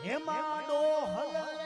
હેમાં ડોહલ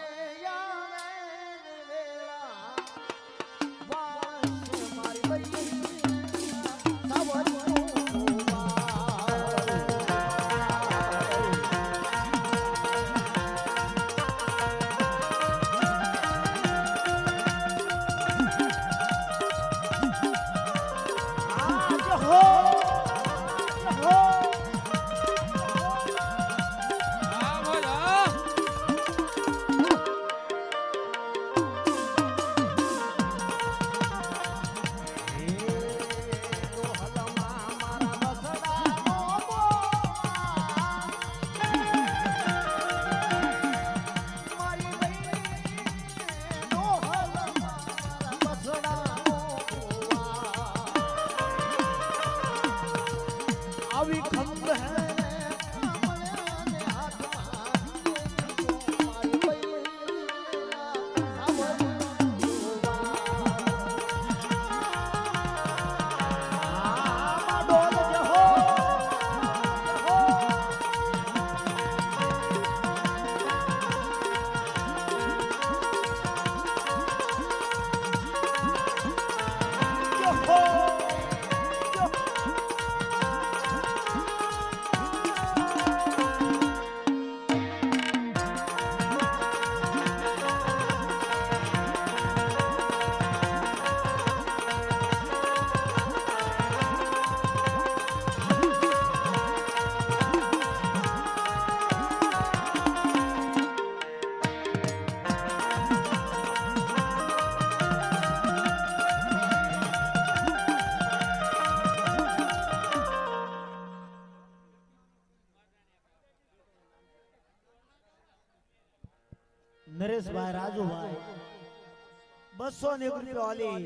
બસો ને એક રૂપિયા વાલી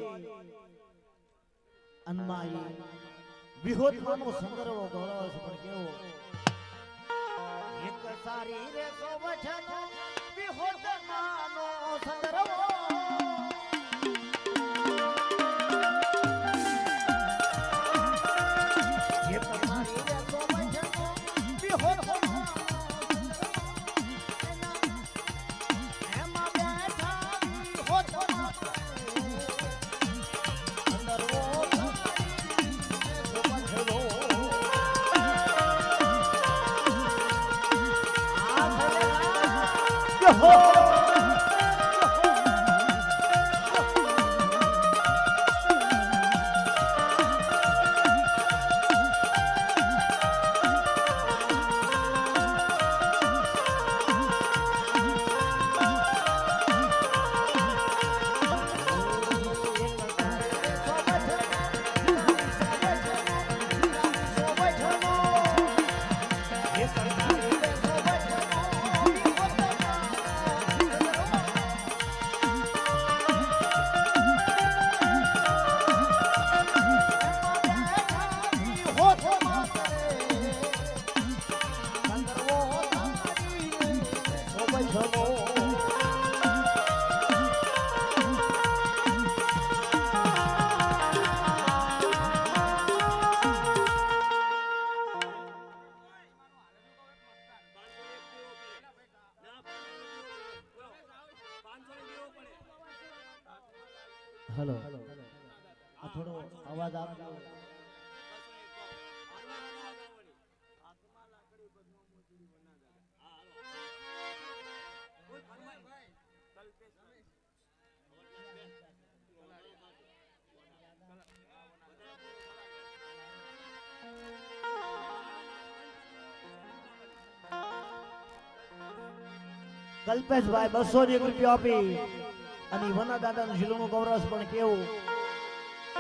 અનમાઈ વિહોતમાનો સંદર્ભ ગૌરવ છે પણ કેવો એક સારી રે સો વચનો વિહોતમાનો સંદર્ભ હેલો આ થોડો અવાજ આપજો કલ્પેશભાઈ બસો ને એક રૂપિયા આપી અને વના દાદાનું ઝીલનું ગૌરવ પણ કેવું?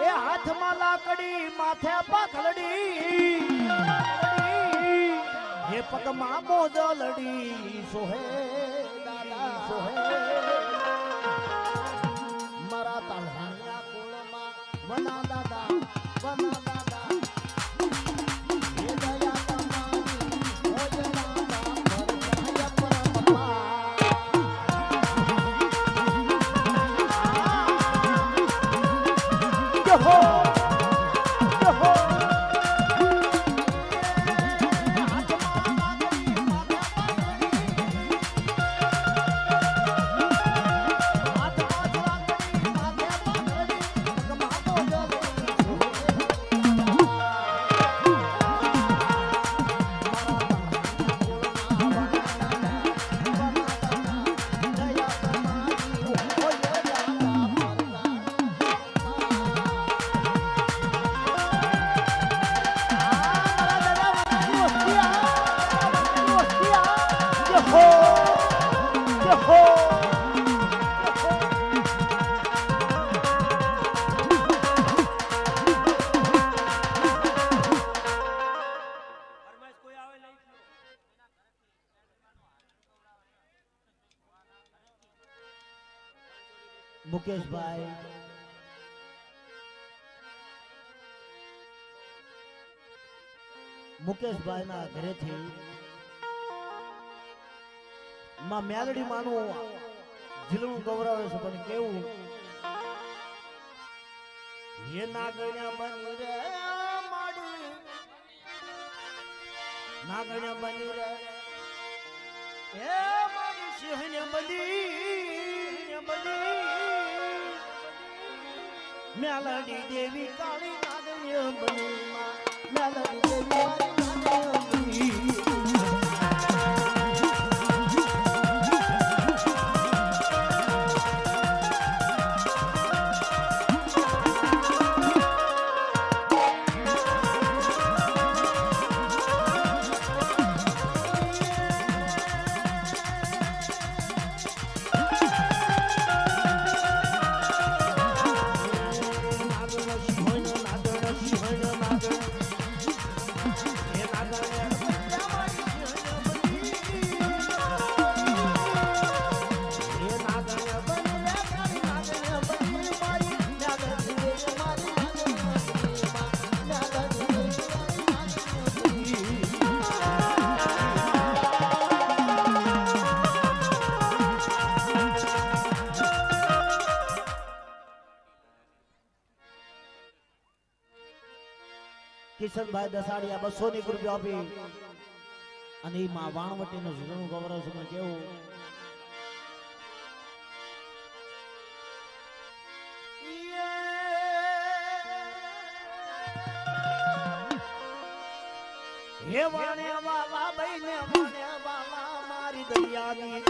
એ હાથમાં લાકડી, માથે પાખલડી. હે પગમાં મોજલડી. સોહે દાદા, સોહે મુકેશભાઈ ના ઘરેથી માં મેલડી માનું જીલનું ગૌરવે છે, પણ કેવું? હે નાગણ્યા બની રે માડી. નાગણ્યા બની રે. હે મારી સિંહને બની બની મેલડી દેવી કાળી નાગણ્ય બની મેલડી દેવી કિશનભાઈ દસાડિયા બસો ની રૂપિયા આપી. અને એ માં વાણવટી નું જૂનું ગૌરવ છે પણ કેવું? હે વાણે વાલા બઈને વાણે વાવા મારી દરિયાની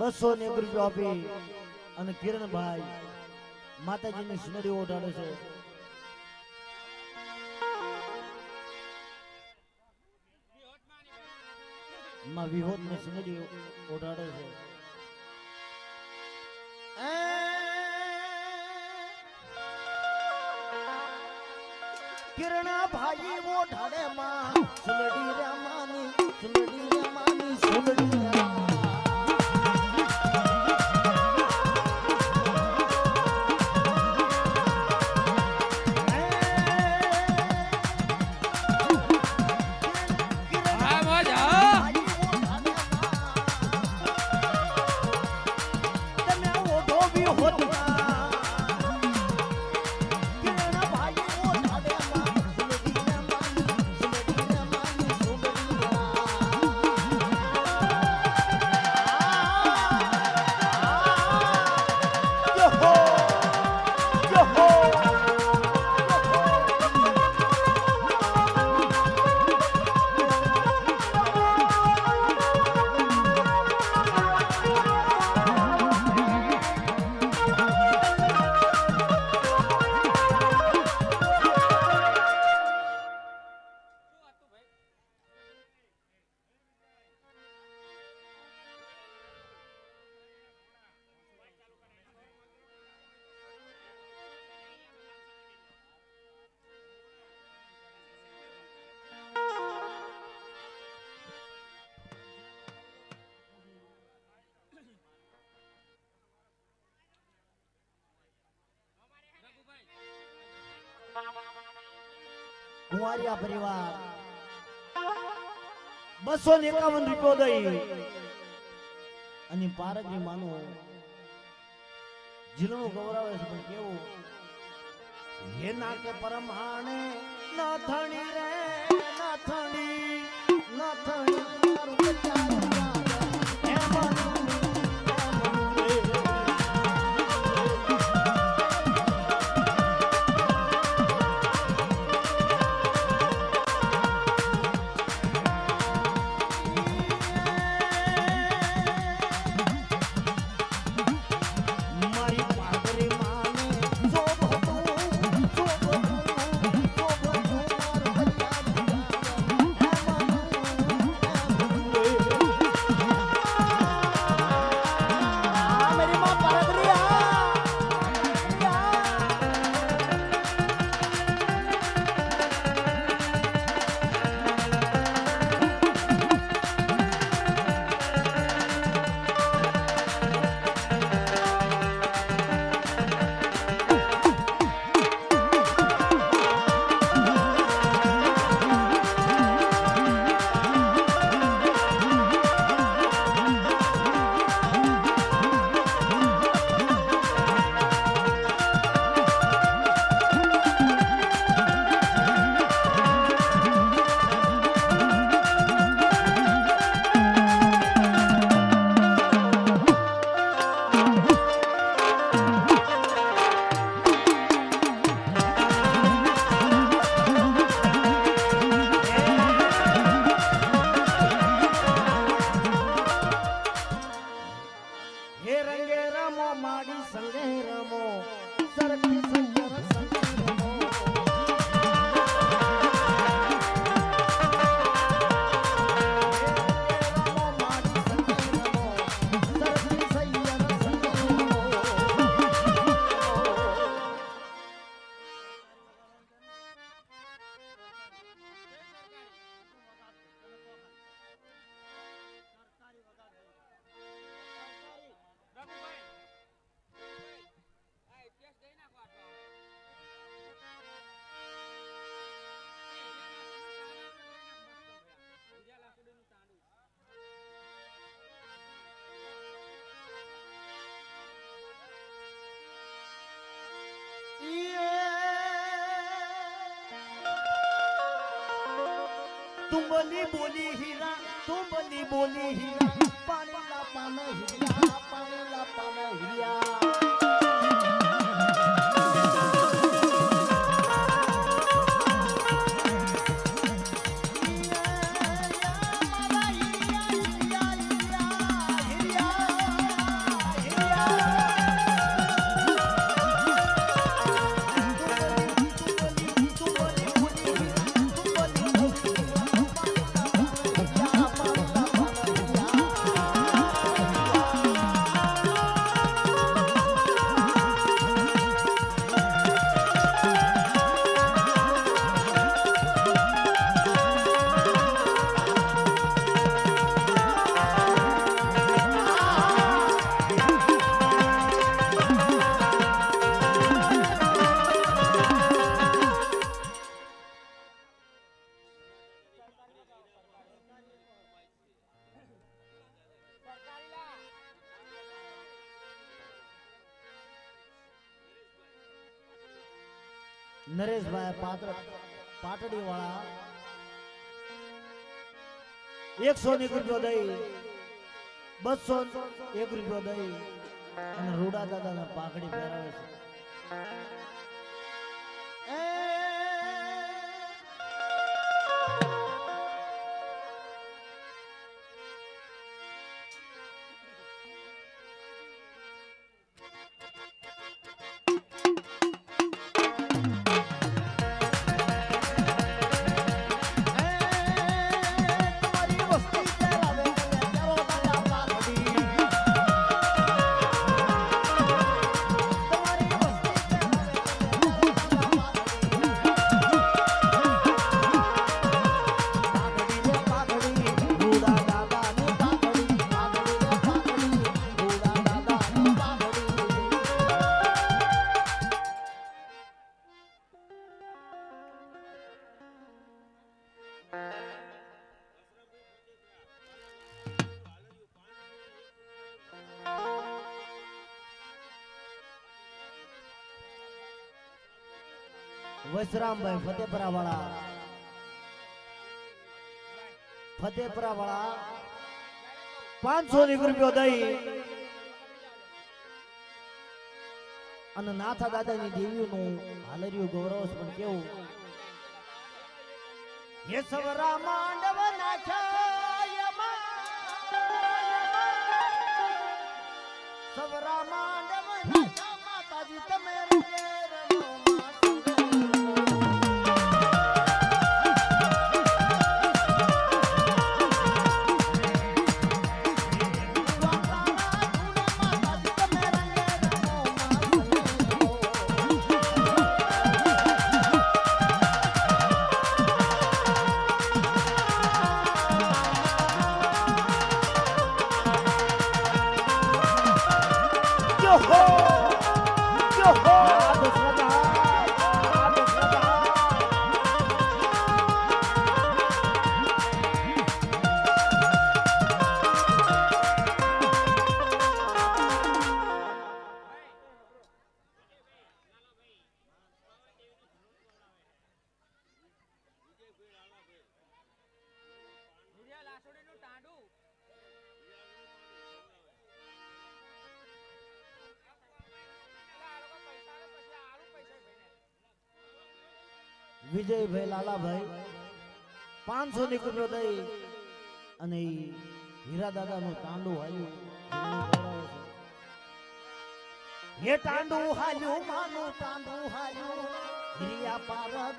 બસો ને એક રૂપિયા આપી અને કિરણભાઈ માતાજીની સુનડી ઓઢાડે છે. માં વિહોત ને સુનડી ઓઢાડે છે. કિરણા ભાઈ ઓઢાડે માં સુનડી રે માની સુનડી રે કુંવારિયા પરિવાર. બસો ને એકાવન રૂપિયો દઈ અને પારકની માનો જીલનું ગૌરવે છે, પણ કેવું? હે નાકે પરમાણે, નાથણી રે, નાથણી તું બોલી બોલી હીરા તું બોલી બોલી હીરા પાનેલા પાન હીરા પાનેલા પાન હીરા. પાટડી વાળા એકસો એક રૂપિયો દઈ બસો એક રૂપિયો દઈ અને રૂડા દાદા પાઘડી પહેરાવે છે. વસરામભાઈ ફતેપરા વાળા ફતેપરા વાળા પાંચસો ની રૂપિયો દઈ. અને નાથા દાદાની દેવીઓનું હાલર્યું ગૌરવ પણ કેવું. યશવરા માંડવ નાખ્યા સવરા માંડવ નાખ્યા માતાજી તમે વિજયભાઈ લાલાભાઈ પાંચસો ની કુકરો દઈ અને હીરા દાદા નું તાંડુ હાલ્યું. હે તાંડુ હાલ્યું, માનું તાંડુ હાલ્યું. હિરિયા પારગ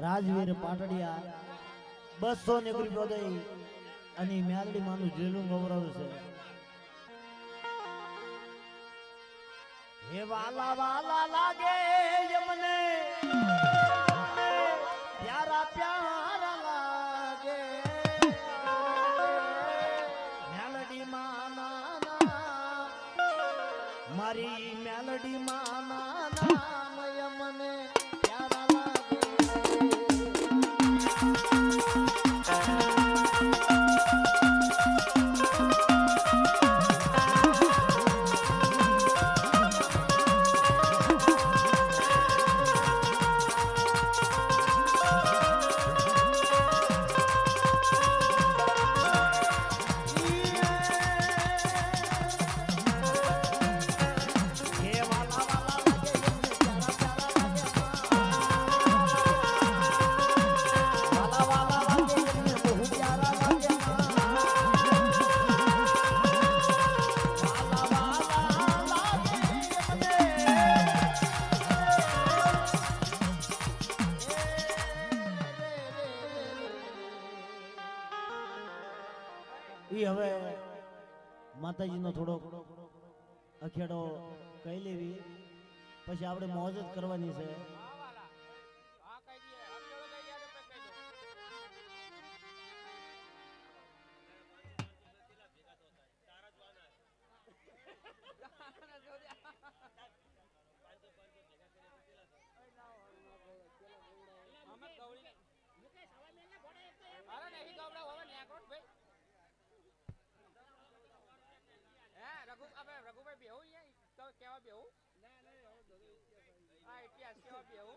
રાજવીર પાટડિયા બસો ને રૂપિયો અને મેલડી માનું જેલું ગૌરવ છે. હે વાલા વાલા લાગે ન્યાકોટ મોજ હે રઘુ છે રઘુભાઈ બેહું તો કેવા બેહુ? હા ઇતિહાસ કેવા બેહુ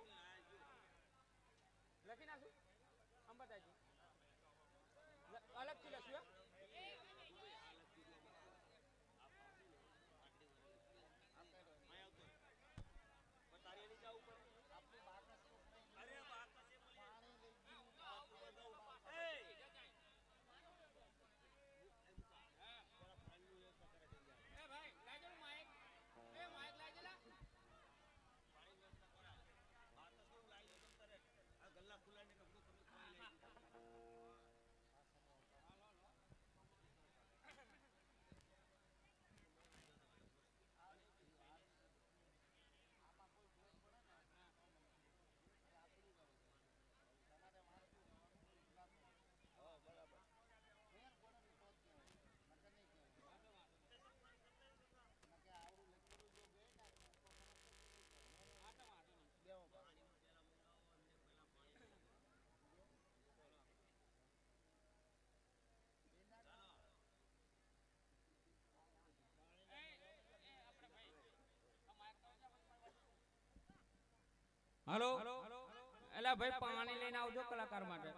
હલો? એલા ભાઈ પાણી લઈને આવજો કલાકાર માટે.